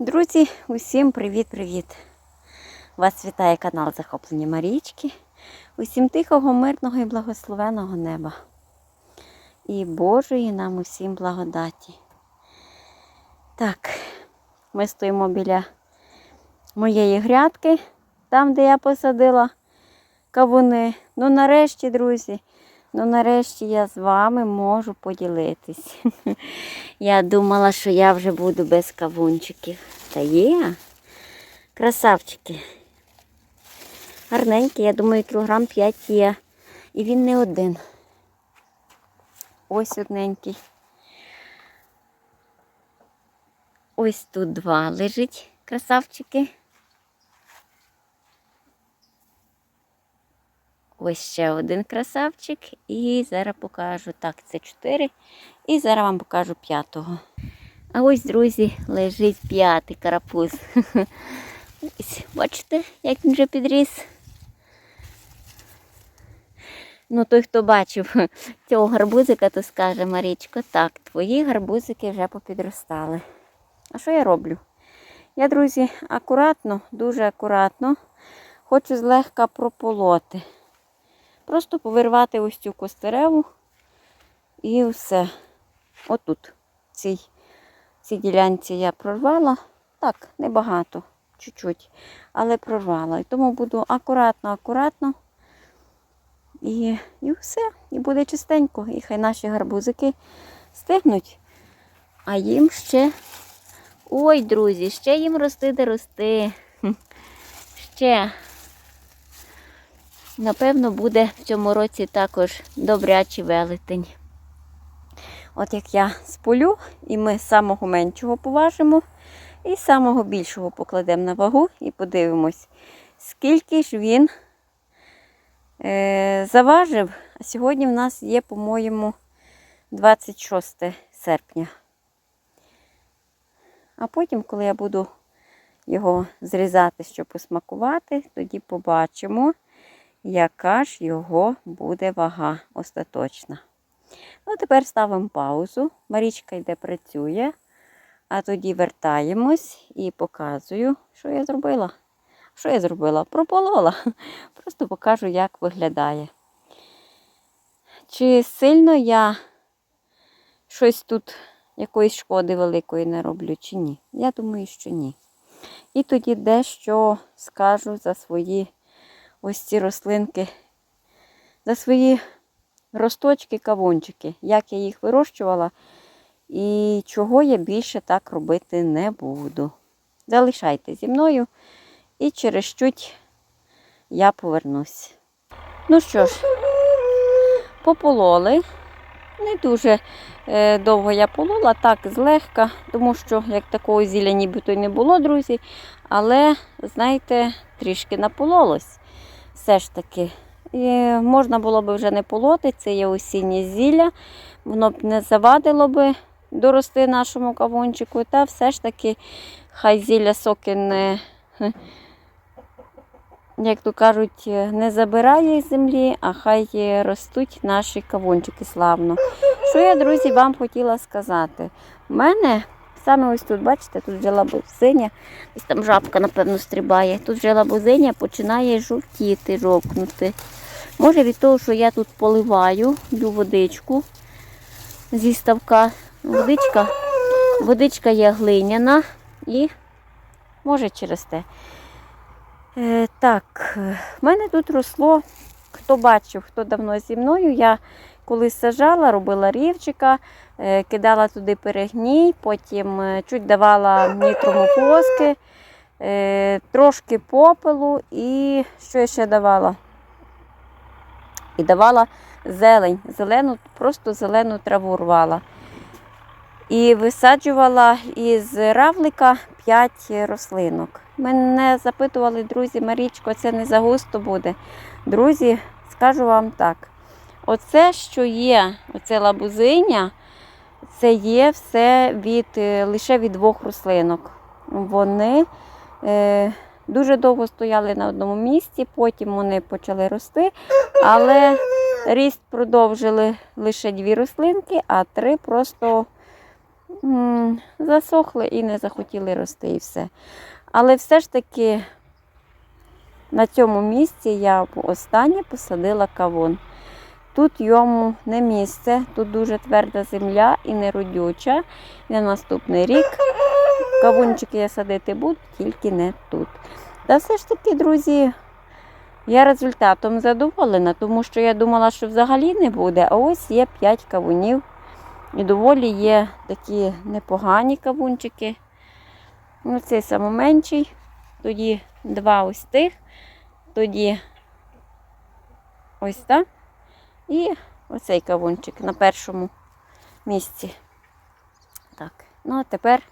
Друзі, усім привіт-привіт! Вас вітає канал Захоплення Марічки. Усім тихого, мирного і благословеного неба. І Божої нам усім благодаті. Так, ми стоїмо біля моєї грядки, там, де я посадила кавуни. Ну, нарешті, друзі, ну нарешті я з вами можу поділитись. Я думала, що я вже буду без кавунчиків. Та є. Красавчики. Гарненький, я думаю, кілограм 5 є. І він не один. Ось одненький. Ось тут два лежить красавчики. Ось ще один красавчик. І зараз покажу. Так, це чотири. І зараз вам покажу п'ятого. А ось, друзі, лежить п'ятий карапуз. Ось, бачите, як він вже підріс. Ну, той, хто бачив цього гарбузика, то скаже Марічко, так, твої гарбузики вже попідростали. А що я роблю? Я, друзі, акуратно, дуже акуратно хочу злегка прополоти. Просто повирвати ось цю костереву і все. Отут, в цій, цій ділянці я прорвала. Так, небагато, чуть-чуть, але прорвала. І тому буду акуратно, акуратно. І, і все. І буде чистенько. І хай наші гарбузики стигнуть. А їм ще. Ой, друзі, ще їм рости де рости. Ще. Напевно, буде в цьому році також добрячий велетень. От як я сполю, і ми самого меншого поважимо, і самого більшого покладемо на вагу і подивимось, скільки ж він е, заважив. А сьогодні в нас є, по-моєму, 26 серпня. А потім, коли я буду його зрізати, щоб посмакувати, тоді побачимо, яка ж його буде вага остаточна. Ну, тепер ставимо паузу. Марічка йде працює, а тоді вертаємось і показую, що я зробила. Що я зробила? Прополола. Просто покажу, як виглядає. Чи сильно я щось тут якоїсь шкоди великої не роблю, чи ні? Я думаю, що ні. І тоді дещо скажу за свої ось ці рослинки, за свої росточки, кавунчики, як я їх вирощувала і чого я більше так робити не буду. Залишайте зі мною і через чуть я повернусь. Ну що ж, попололи. Не дуже е, довго я полола, так злегка, тому що як такого зілля нібито й не було, друзі. Але, знаєте, трішки напололось. Все ж таки. І можна було б вже не полоти, це є осіннє зілля, воно б не завадило би дорости нашому кавунчику, та все ж таки хай зілля соки не, як то кажуть, не забирає з землі, а хай ростуть наші кавунчики славно. Що я, друзі, вам хотіла сказати? У мене саме ось тут, бачите, тут вже лабузиня, ось там жабка, напевно, стрибає. Тут вже лабузиня починає жовтіти, жовкнути. Може від того, що я тут поливаю, б'ю водичку зі ставка. Водичка, водичка є глиняна і може через те. Е, так, в мене тут росло, хто бачив, хто давно зі мною, я колись сажала, робила рівчика, е, кидала туди перегній, потім е, чуть давала нітромофоски, е, трошки попелу і що я ще давала? І давала зелень, зелену, просто зелену траву рвала. І висаджувала із равлика 5 рослинок. Мене запитували, друзі, Марічко, це не загусто буде. Друзі, скажу вам так: оце, що є, оце лабузиня, це є все від, е, лише від двох рослинок. Вони е, дуже довго стояли на одному місці, потім вони почали рости, але ріст продовжили лише дві рослинки, а три просто м, засохли і не захотіли рости і все. Але все ж таки на цьому місці я останнє посадила кавун. Тут йому не місце, тут дуже тверда земля і не родюча. І на наступний рік кавунчики я садити буду, тільки не тут. Та все ж таки, друзі, я результатом задоволена, тому що я думала, що взагалі не буде. А ось є 5 кавунів. І доволі є такі непогані кавунчики. Ну, цей самоменший, тоді два ось тих, тоді ось так. І оцей кавунчик на першому місці. Так, ну а тепер,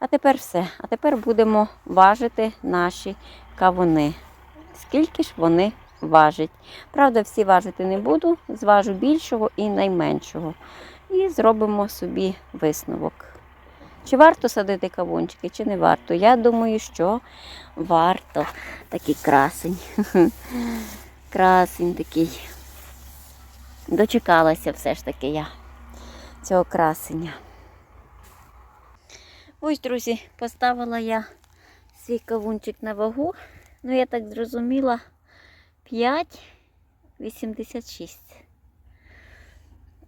а тепер все. А тепер будемо важити наші кавуни. Скільки ж вони важать? Правда, всі важити не буду, зважу більшого і найменшого. І зробимо собі висновок. Чи варто садити кавунчики, чи не варто? Я думаю, що варто. Такий красень. Красень такий. Дочекалася все ж таки я цього красення. Ось, друзі, поставила я свій кавунчик на вагу. Ну, я так зрозуміла, 5,86.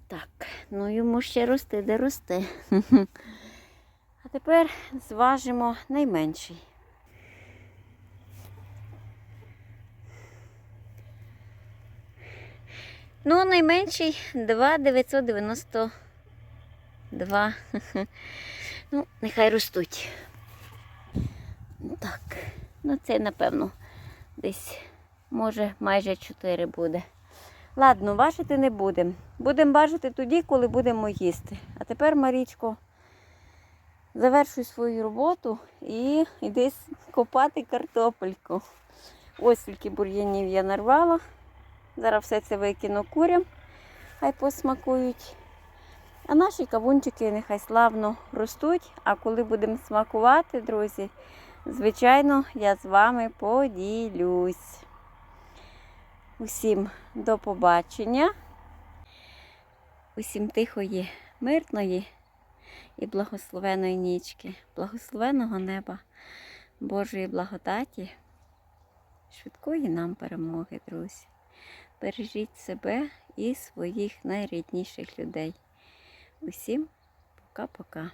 Так, ну йому ще рости, де рости. А тепер зважимо найменший. Ну, найменший 2,992. Ну, нехай ростуть. Так, ну це, напевно, десь, може, майже 4 буде. Ладно, важити не будемо. Будемо важити тоді, коли будемо їсти. А тепер, Марічко, завершуй свою роботу і йди копати картопельку. Ось скільки бур'янів я нарвала. Зараз все це викину курям, хай посмакують. А наші кавунчики нехай славно ростуть. А коли будемо смакувати, друзі, звичайно, я з вами поділюсь. Усім до побачення. Усім тихої, мирної і благословеної нічки, благословеного неба, Божої благодаті, швидкої нам перемоги, друзі. Бережіть себе і своїх найрідніших людей. Усім пока-пока.